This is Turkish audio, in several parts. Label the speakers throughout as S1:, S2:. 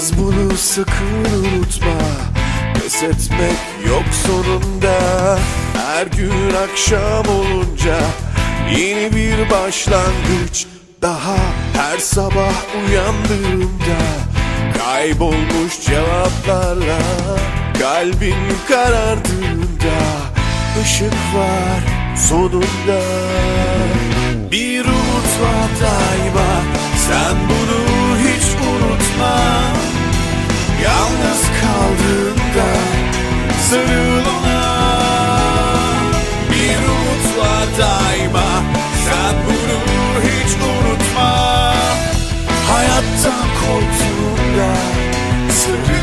S1: Yaz bunu sakın unutma. Pes etmek yok sonunda. Her gün akşam olunca Yeni bir başlangıç. Daha Her sabah uyandığımda Kaybolmuş cevaplarla Kalbin karardığında ışık var sonunda sarıl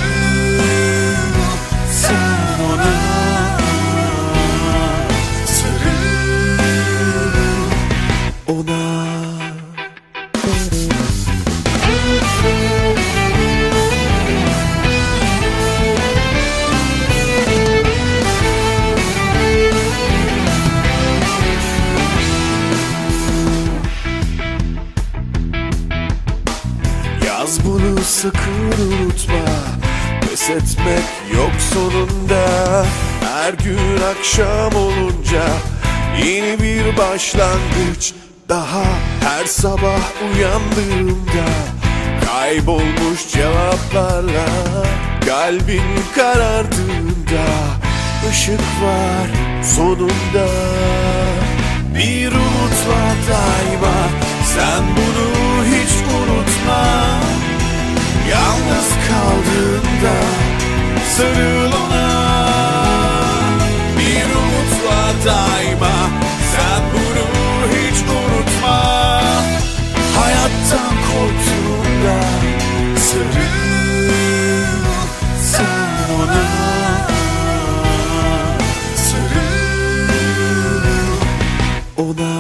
S1: Bunu sakın unutma. Pes etmek yok sonunda. Her gün akşam olunca Yeni bir başlangıç. Daha Her sabah uyandığımda Kaybolmuş cevaplarla Kalbin karardığında ışık var sonunda. Bir umut var daima. Sen bunu sarıl ona. Bir umut var daima Sen bunu hiç unutma. Hayattan korktuğunda sarıl sen ona. Sarıl. Ona